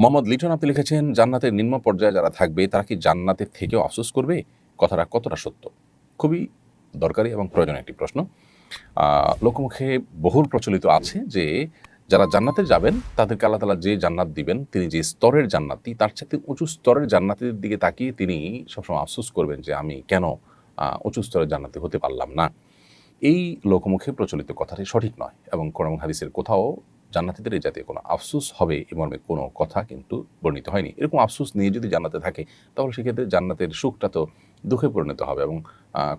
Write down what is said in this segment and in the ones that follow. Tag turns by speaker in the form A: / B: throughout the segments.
A: মোহাম্মদ লিটন, আপনি লিখেছেন, জান্নাতের নিম্ন পর্যায়ে যারা থাকবে, তারা কি জান্নাতের থেকেও আফসোস করবে? কথাটা কতটা সত্য? খুবই দরকারি এবং প্রয়োজনীয় একটি প্রশ্ন। লোকমুখে বহুল প্রচলিত আছে যে, যারা জান্নাতে যাবেন, তাদেরকে আল্লাহ তালা যে জান্নাত দিবেন, তিনি যে স্তরের জান্নাতি, তার সাথে উঁচু স্তরের জান্নাতের দিকে তাকিয়ে তিনি সবসময় আফসোস করবেন যে, আমি কেন উঁচু স্তরের জান্নাতি হতে পারলাম না? এই লোকমুখে প্রচলিত কথাটি সঠিক নয় এবং কোরআন হাদিসের কোথাও জান্নাতিদের এই জাতীয় কোনো আফসোস হবে এ মর্মে কোনো কথা কিন্তু বর্ণিত হয়নি। এরকম আফসোস নিয়ে যদি জান্নাতে থাকে, তাহলে সেক্ষেত্রে জান্নাতের সুখটা তো দুঃখে পরিণত হবে এবং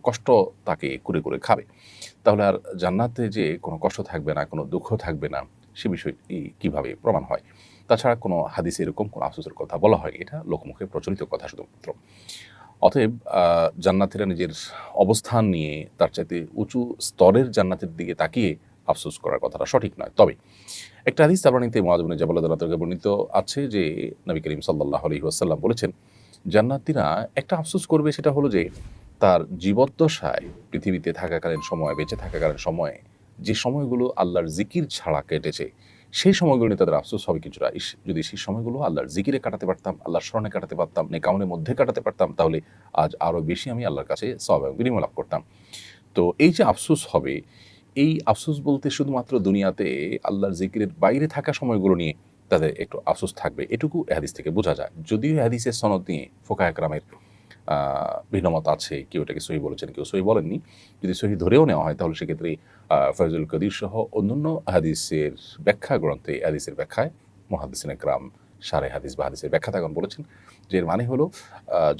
A: কষ্ট তাকে করে করে খাবে। তাহলে আর জান্নাতে যে কোনো কষ্ট থাকবে না, কোনো দুঃখ থাকবে না, সে বিষয়টি কীভাবে প্রমাণ হয়? তাছাড়া কোনো হাদিসে এরকম কোনো আফসোসের কথা বলা হয়নি, এটা লোকমুখে প্রচলিত কথা শুধুমাত্র। অতএব জান্নাতিরা নিজের অবস্থান নিয়ে তার চাইতে উঁচু স্তরের জান্নাতের দিকে তাকিয়ে আফসোস করার কথাটা সঠিক নয়। তবে একটা হাদিস তাবরানিতে মহাজবনে জাবাল্লাহ বর্ণিত আছে যে, নবী করিম সাল্লাহ আলহি আসাল্লাম বলেছেন, জান্নাতিরা একটা আফসোস করবে, সেটা হলো যে, তার জীবদ্দশায় পৃথিবীতে থাকাকালীন সময়, বেঁচে থাকাকালীন সময়ে, যে সময়গুলো আল্লাহর জিকির ছাড়া কেটেছে, সেই সময়গুলো নিয়ে তাদের আফসোস হবে কিছুটা। যদি সেই সময়গুলো আল্লাহর জিকিরে কাটাতে পারতাম, আল্লাহর স্মরণে কাটাতে পারতাম নেকামনের মধ্যে কাটাতে পারতাম, তাহলে আজ আরও বেশি আমি আল্লাহর কাছে সব বিনিময় লাভ করতাম। তো এই যে আফসোস হবে এই আফসোস বলতে শুধুমাত্র দুনিয়াতে আল্লাহর জিকিরের বাইরে থাকা সময়গুলো নিয়ে তাদের একটু আফসোস থাকবে। এটুকু এ হাদিস থেকে বোঝা যায়। যদিও এ হাদিসের সনদ নিয়ে ফোকা একরামের ভিন্নমত আছে, কেউ এটাকে সহি বলেছেন, কেউ সহি বলেননি। যদি সহি ধরেও নেওয়া হয়, তাহলে সেক্ষেত্রে ফয়জুল কদির সহ অন্যান্য হাদিসের ব্যাখ্যা গ্রন্থে, এ হাদিসের ব্যাখ্যায় মহাদিসিন একরাম সারে হাদিস বা হাদিসের ব্যাখ্যা তখন বলেছেন, যে এর মানে হলো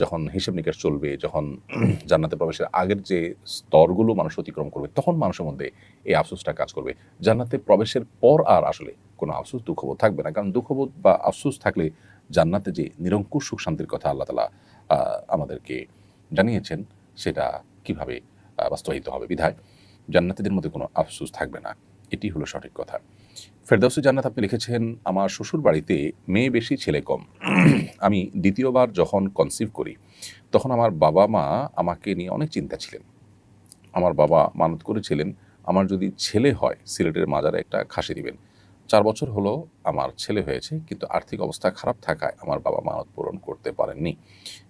A: যখন হিসেব নিকাশ চলবে, যখন জান্নাতে প্রবেশের আগের যে স্তরগুলো মানুষ অতিক্রম করবে, তখন মানুষের মধ্যে এই আফসোসটা কাজ করবে। জান্নাতে প্রবেশের পর আর আসলে কোনো আফসোস, দুঃখবোধ থাকবে না। কারণ দুঃখবোধ বা আফসোস থাকলে জান্নাতে যে নিরঙ্কুশ সুখ শান্তির কথা আল্লাহ তালা আমাদেরকে জানিয়েছেন, সেটা কীভাবে বাস্তবায়িত হবে বিধায়, জান্নাতিদের মধ্যে কোনো আফসোস থাকবে না। এটি হলো সঠিক কথা। ফেরদাউসি জান্নাত আপনি লিখেছেন, আমার শ্বশুর বাড়িতে মেয়ে বেশি, ছেলে কম। আমি দ্বিতীয়বার যখন কনসিভ করি, তখন আমার বাবা মা আমাকে নিয়ে অনেক চিন্তা ছিলেন। আমার বাবা মানত করেছিলেন, আমার যদি ছেলে হয়, সিলেটের মাজারে একটা খাসি দিবেন। চার বছর হলো আমার ছেলে হয়েছে, কিন্তু আর্থিক অবস্থা খারাপ থাকায় আমার বাবা মানত পূরণ করতে পারেননি।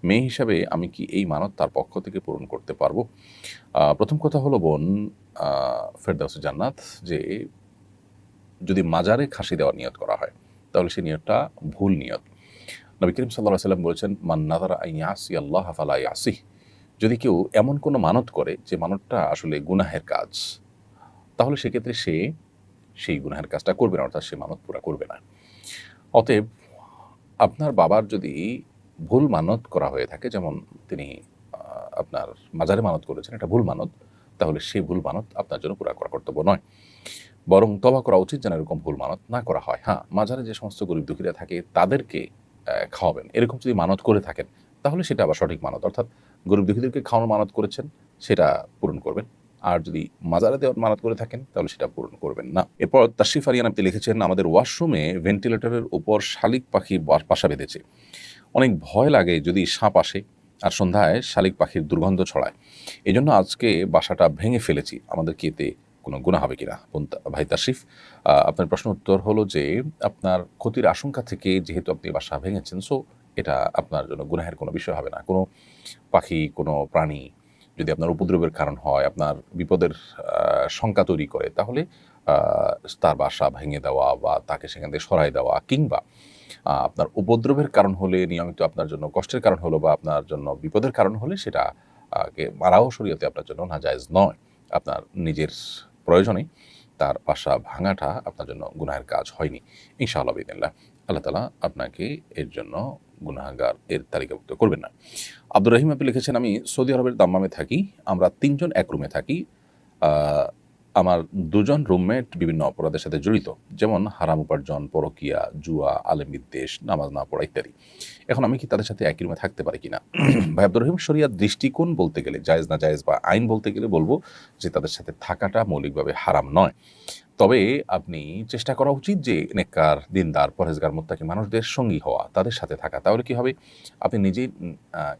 A: মেয়ে হিসাবে আমি কি এই মানত তার পক্ষ থেকে পূরণ করতে পারব? প্রথম কথা হলো বোন ফেরদাউস জান্নাত, যে যদি মাজারে খাসি দেওয়ার নিয়ত করা হয়, তাহলে সেই নিয়তটা ভুল নিয়ত। নবী করিম সাল্লাহ সাল্লাম বলেছেন, মান নাদারা ইয়াসি আল্লাহ ফালা ইয়াসি যদি কেউ এমন কোনো মানত করে, যে মানতটা আসলে গুনাহের কাজ, তাহলে সেক্ষেত্রে সে সেই গুনাহের কাজটা করবে না, অর্থাৎ সে মানত পুরা করবে না। অতএব আপনার বাবার যদি ভুল মানত করা হয়ে থাকে, যেমন তিনি আপনার মাজারে মানত করেছেন, এটা ভুল মানত, তাহলে সেই ভুল মানত আপনার জন্য পুরা করা কর্তব্য নয়। বরং তবা করা উচিত যেন এরকম ভুল মানত না করা হয়। হ্যাঁ মাজারে যে সমস্ত গরিব দুঃখীরা থাকে, তাদেরকে খাওয়াবেন। এরকম যদি মানত করে থাকেন, তাহলে সেটা আবার সঠিক মানত। অর্থাৎ গরিব দুঃখীদেরকে খাওয়ানোর মানত করেছেন, সেটা পূরণ করবেন। আর যদি মাজারে দেওয়ার মানাত করে থাকেন তাহলে সেটা পূরণ করবেন না। এরপর তাশরিফ আরিয়ান আপনি লিখেছেন আমাদের ওয়াশরুমে ভেন্টিলেটরের উপর শালিক পাখি বাসা বেঁধেছে। অনেক ভয় লাগে যদি সাপ আসে আর সন্ধ্যায় শালিক পাখির দুর্গন্ধ ছড়ায়। এই জন্য আজকে বাসাটা ভেঙে ফেলেছি। আমাদের কি এতে কোনো গুণা হবে কিনা? ভাই তাশরিফ আহ, আপনার প্রশ্ন উত্তর হলো যে আপনার ক্ষতির আশঙ্কা থেকে যেহেতু আপনি বাসা ভেঙেছেন সো এটা আপনার জন্য গুনাহের কোনো বিষয় হবে না। কোনো পাখি কোনো প্রাণী যদি আপনার উপদ্রবের কারণ হয়, আপনার বিপদের শঙ্কা তৈরি করে, তাহলে তার বাসা ভেঙে দেওয়া বা তাকে সেখান থেকে সরাই দেওয়া কিংবা আপনার উপদ্রবের কারণ হলে, নিয়মিত আপনার জন্য কষ্টের কারণ হলো বা আপনার জন্য বিপদের কারণ হলে সেটা মারাও শরীয়তে আপনার জন্য নাজায়জ নয়। আপনার নিজের প্রয়োজনে তার বাসা ভাঙাটা আপনার জন্য গুনাহের কাজ হয়নি। ইনশাআল্লাহ বিদিল্লাহ আল্লাহ তালা আপনাকে এর জন্য গুনাহগার এর তালিকাভুক্ত করবেন না। আব্দুর রহিম আপনি লিখেছেন, আমি সৌদি আরবের দাম্মামে থাকি, আমরা তিনজন এক রুমে থাকি আমার দুজন রুমমেট বিভিন্ন অপরাধের সাথে জড়িত, যেমন হারাম উপার্জন, পরকিয়া, জুয়া, আলেম বিদ্বেষ, নামাজ না পড়া ইত্যাদি। এখন আমি কি তাদের সাথে একই রুমে থাকতে পারি কিনা? ভাই আব্দুর রহিম, শরিয়ার দৃষ্টিকোণ বলতে গেলে, জায়েজ না জায়েজ বা আইন বলতে গেলে বলব যে তাদের সাথে থাকাটা মৌলিকভাবে হারাম নয়। তবে আপনি চেষ্টা করা উচিত যে নেককার, দিনদার, পরহেজগার, মোত্তাকি মানুষদের সঙ্গী হওয়া, তাদের সাথে থাকা। তাহলে কি হবে? আপনি নিজেই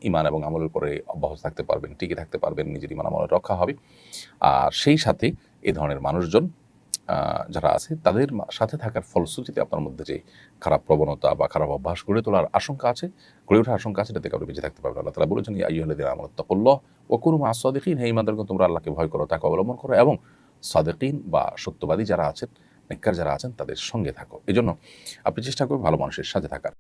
A: ইমান এবং আমলের পরে অব্যাহত থাকতে পারবেন, টিকে থাকতে পারবেন, নিজের ইমান আমলের রক্ষা হবে। আর সেই সাথে এ ধরনের মানুষজন যারা আছে, তাদের সাথে থাকার ফলশ্রুতিতে আপনার মধ্যে যে খারাপ প্রবণতা বা খারাপ অভ্যাস গড়ে তোলার আশঙ্কা আছে, গড়ে ওঠার আশঙ্কা আছে এটা কারণে বেঁচে থাকতে পারবেন। আল্লাহ তারা বলেছেন আইহলে দিন তকল্ল ও কোনো মাসদিকহীন হে ইমানদেরকে তোমরা আল্লাহকে ভয় করো, তাকে অবলম্বন করো এবং সাদেকিন বা সত্যবাদী যারা আছেন নিকার যারা আছেন, তাদের সঙ্গে থাকো। এজন্য আপনি চেষ্টা করবেন ভালো মানুষের সাথে থাকার।